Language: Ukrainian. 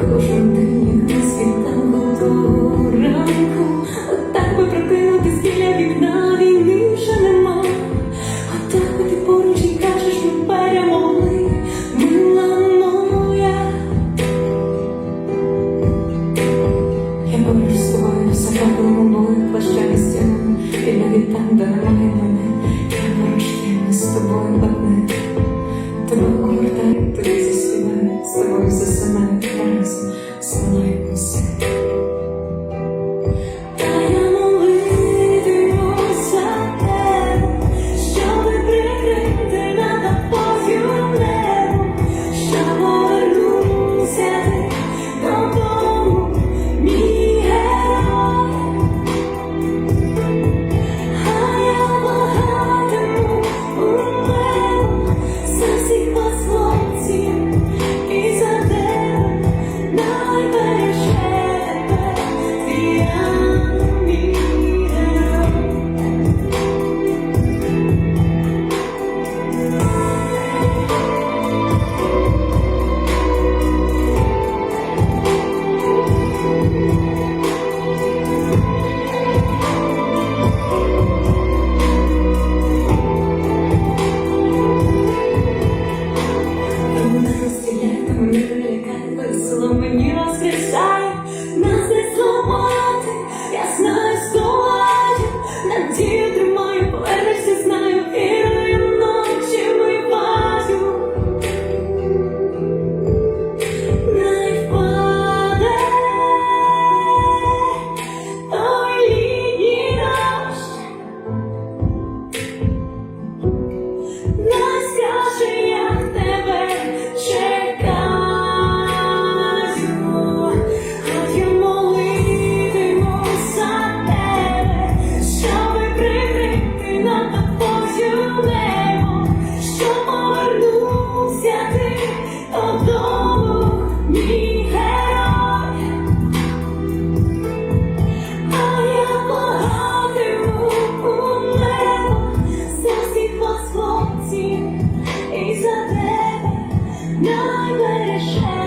Кожен день як світанку до ранку, отак би прокинутись біля вікна війни вже нема. Отак би ти поруч і кажеш, ми перемогли, мила моя. Я поруч з тобою все так було, моли плаща стіна, біля вітан, де немає. you. ডাঙর